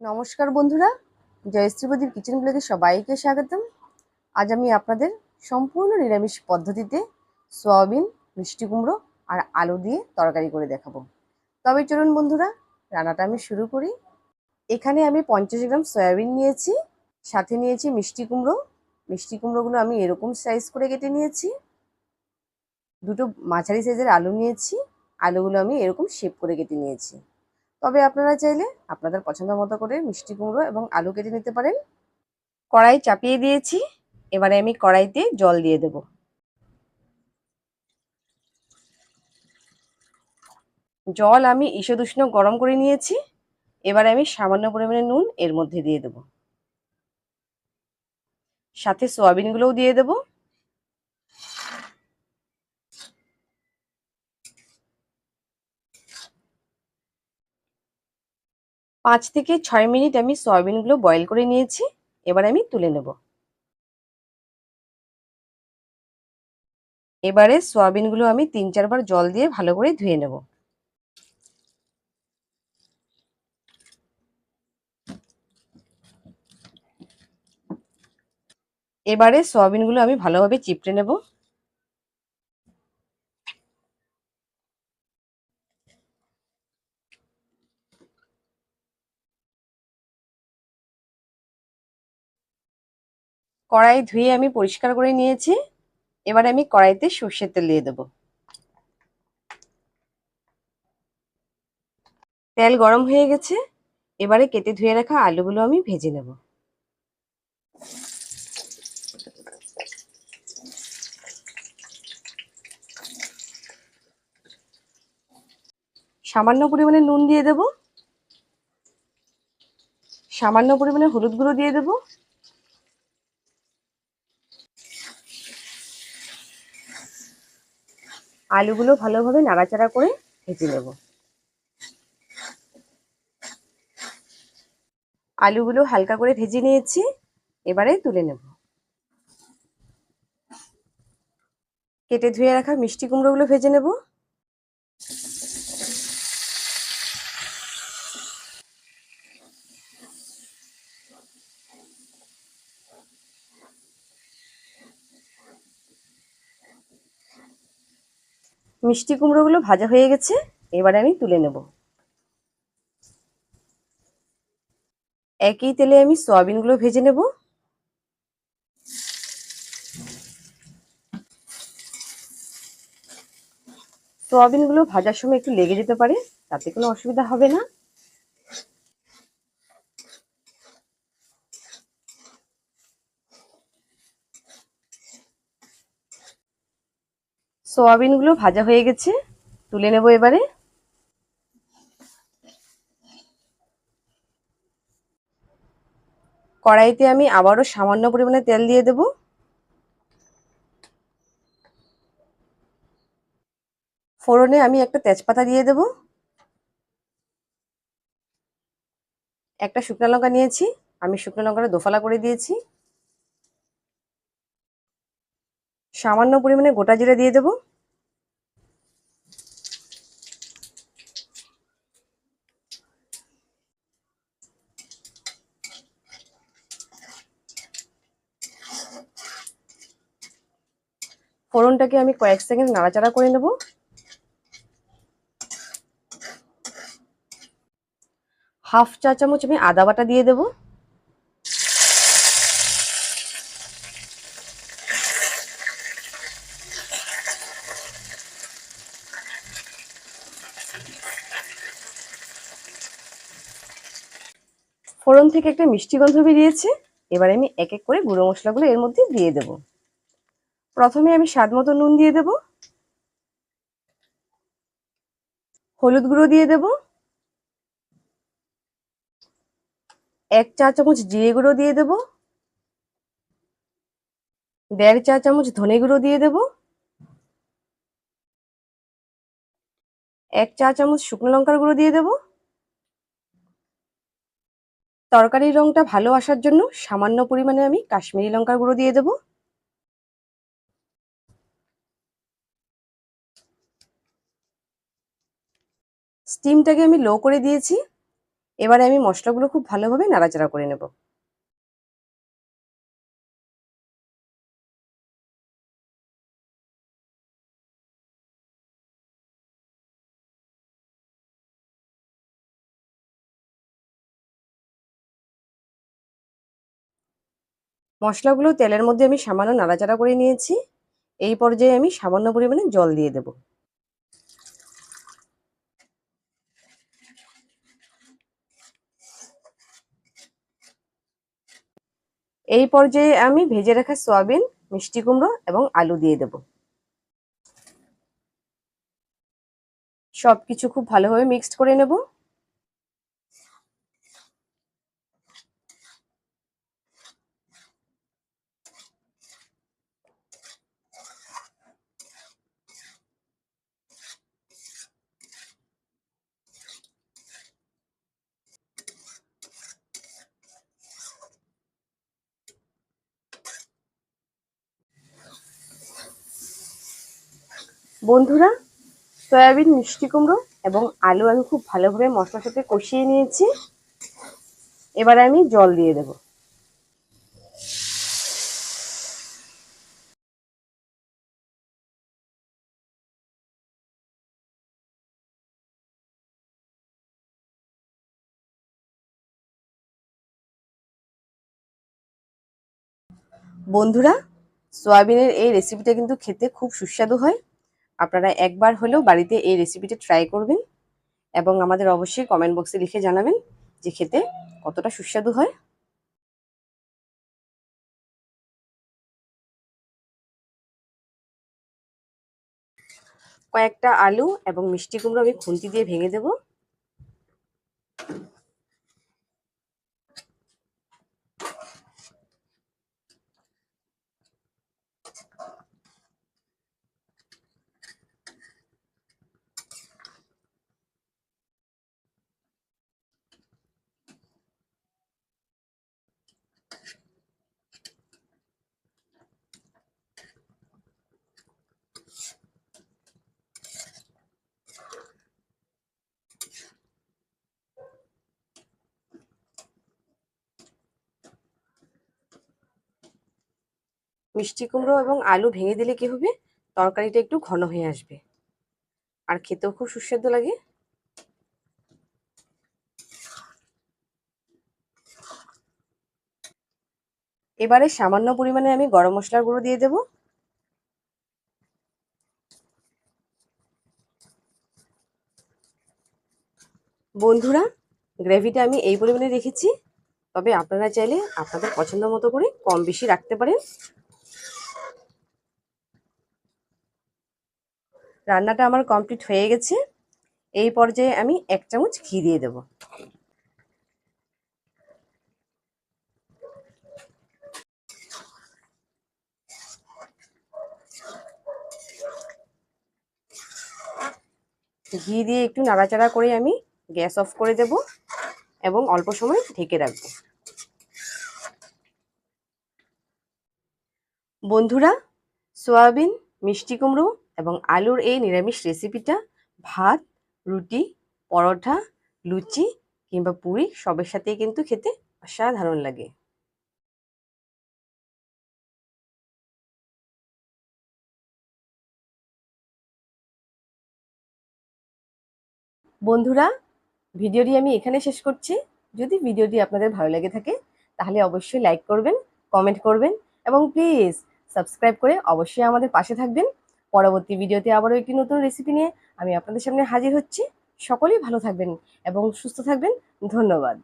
নমস্কার বন্ধুরা জয়শ্রীবদীর কিচেন ব্লগে সবাইকে স্বাগতম। আজ আমি আপনাদের সম্পূর্ণ নিরামিষ পদ্ধতিতে সয়াবিন, মিষ্টি কুমড়ো আর আলু দিয়ে তরকারি করে দেখাবো। তবে চলুন বন্ধুরা, রান্নাটা আমি শুরু করি। এখানে আমি পঞ্চাশ গ্রাম সয়াবিন নিয়েছি, সাথে নিয়েছি মিষ্টি কুমড়ো। মিষ্টি কুমড়োগুলো আমি এরকম সাইজ করে কেটে নিয়েছি। দুটো মাঝারি সাইজের আলু নিয়েছি, আলুগুলো আমি এরকম শেপ করে কেটে নিয়েছি। তবে আপনারা চাইলে আপনাদের পছন্দ মতো করে মিষ্টি কুমড়ো এবং আলু কেটে নিতে পারেন। কড়াই চাপিয়ে দিয়েছি। এবারে আমি কড়াইতে জল দিয়ে দেব। জল আমি ঈষদুষ্ণ গরম করে নিয়েছি। এবারে আমি সামান্য পরিমাণে নুন এর মধ্যে দিয়ে দেব। সাথে সোয়াবিনগুলোও দিয়ে দেবো। পাঁচ থেকে ছয় মিনিট আমি সয়াবিনগুলো বয়েল করে নিয়েছি। এবার আমি তুলে নেব। এবারে সয়াবিনগুলো আমি তিন চারবার জল দিয়ে ভালো করে ধুয়ে নেব। এবারে সয়াবিনগুলো আমি ভালোভাবে চিপড়ে নেব। কড়াই ধুয়ে আমি পরিষ্কার করে নিয়েছি। এবারে আমি কড়াইতে সর্ষের তেল দিয়ে দেবো। তেল গরম হয়ে গেছে। এবারে কেটে ধুয়ে রাখা আলুগুলো আমি ভেজে নেব। সামান্য পরিমাণে নুন দিয়ে দেব। সামান্য পরিমাণে হলুদ গুঁড়ো দিয়ে দেবো। আলুগুলো ভালোভাবে নাড়াচাড়া করে ভেজে নেব। আলুগুলো হালকা করে ভেজে নিয়েছি, এবারে তুলে নেব। কেটে ধুয়ে রাখা মিষ্টি কুমড়োগুলো ভেজে নেব। মিষ্টি কুমড়োগুলো ভাজা হয়ে গেছে, এবারে আমি তুলে নেব। একই তেলে আমি সয়াবিনগুলো ভেজে নেব। সয়াবিনগুলো ভাজার সময় একটু লেগে যেতে পারে, তাতে কোনো অসুবিধা হবে না। সোয়াবিনগুলো ভাজা হয়ে গেছে। তুলে নেব এবারে। কড়াইতে আমি আবারও সামান্য পরিমাণে তেল দিয়ে দেব। ফোড়নে আমি একটা তেজপাতা দিয়ে দেব। একটা শুকনো লঙ্কা নিয়েছি। আমি শুকনো লঙ্কাটা দোফালা করে দিয়েছি। সামান্য পরিমাণে গোটা জিরে দিয়ে দেবো। ফোড়নটাকে আমি কয়েক সেকেন্ড নাড়াচাড়া করে নেব। হাফ চা চামচ আমি আদা বাটা দিয়ে দেব। ফোড়ন থেকে একটা মিষ্টি গন্ধ বেরিয়েছে। এবার আমি এক এক করে গুঁড়ো মশলাগুলো এর মধ্যে দিয়ে দেবো। প্রথমে আমি স্বাদ মতো নুন দিয়ে দেব। হলুদ গুঁড়ো দিয়ে দেব। এক চা চামচ জিরে গুঁড়ো দিয়ে দেব। দেড় চা চামচ ধনে গুঁড়ো দিয়ে দেব। এক চা চামচ শুকনো লঙ্কার গুঁড়ো দিয়ে দেব। তরকারির রংটা ভালো আসার জন্য সামান্য পরিমাণে আমি কাশ্মীরি লঙ্কার গুঁড়ো দিয়ে দেবো। স্টিমটাকে আমি লো করে দিয়েছি। এবারে আমি মশলাগুলো খুব ভালোভাবে নাড়াচাড়া করে নেব। মশলাগুলো তেলের মধ্যে আমি সামান্য নাড়াচাড়া করে নিয়েছি। এই পর্যায়ে আমি সামান্য পরিমাণে জল দিয়ে দেব। এই পর্যায়ে আমি ভেজে রাখা সয়াবিন, মিষ্টি কুমড়ো এবং আলু দিয়ে দেব। সব কিছু খুব ভালোভাবে মিক্সড করে নেব। বন্ধুরা, সয়াবিন, মিষ্টি কুমড়ো এবং আলু আমি খুব ভালোভাবে মশলার সাথে কষিয়ে নিয়েছি। এবারে আমি জল দিয়ে দেব। বন্ধুরা, সয়াবিনের এই রেসিপিটা কিন্তু খেতে খুব সুস্বাদু হয়। আপনারা একবার হলেও বাড়িতে এই রেসিপিটা ট্রাই করবেন এবং আমাদের অবশ্যই কমেন্ট বক্সে লিখে জানাবেন যে খেতে কতটা সুস্বাদু হয়। কয়েকটা আলু এবং মিষ্টি কুমড়ো আমি খুন্তি দিয়ে ভেঙে দেব। মিষ্টি কুমড়ো এবং আলু ভেঙে দিলে কি হবে? তরকারিটা একটু ঘন হয়ে আসবে। আর খেতেও খুব সুস্বাদু লাগে। এবারে সামান্য পরিমাণে আমি গরম মশলার গুঁড়ো দিয়ে দেব। বন্ধুরা, গ্রেভিটা আমি এই পরিমাণে রেখেছি। তবে আপনারা চাইলে আপনাদের পছন্দ মতো করে কম বেশি রাখতে পারেন। রান্নাটা আমার কমপ্লিট হয়ে গেছে। এই পর্যায়ে আমি এক চামচ ঘি দিয়ে দেব। ঘি দিয়ে একটু নাড়াচাড়া করে আমি গ্যাস অফ করে দেব এবং অল্প সময় ঢেকে রাখব। বন্ধুরা, সোয়াবিন, মিষ্টি কুমড়ো এবং আলুর এই নিরামিষ রেসিপিটা ভাত, রুটি, পরোটা, লুচি কিংবা পুরি সবের সাথেই কিন্তু খেতে অসাধারণ লাগে। বন্ধুরা, ভিডিওটি আমি এখানে শেষ করছি। যদি ভিডিওটি আপনাদের ভালো লেগে থাকে, তাহলে অবশ্যই লাইক করবেন কমেন্ট করবেন এবং প্লিজ সাবস্ক্রাইব করে অবশ্যই আমাদের পাশে থাকবেন। পরবর্তী ভিডিওতে আবারও একটি নতুন রেসিপি নিয়ে আমি আপনাদের সামনে হাজির হচ্ছি। সকলেই ভালো থাকবেন এবং সুস্থ থাকবেন। ধন্যবাদ।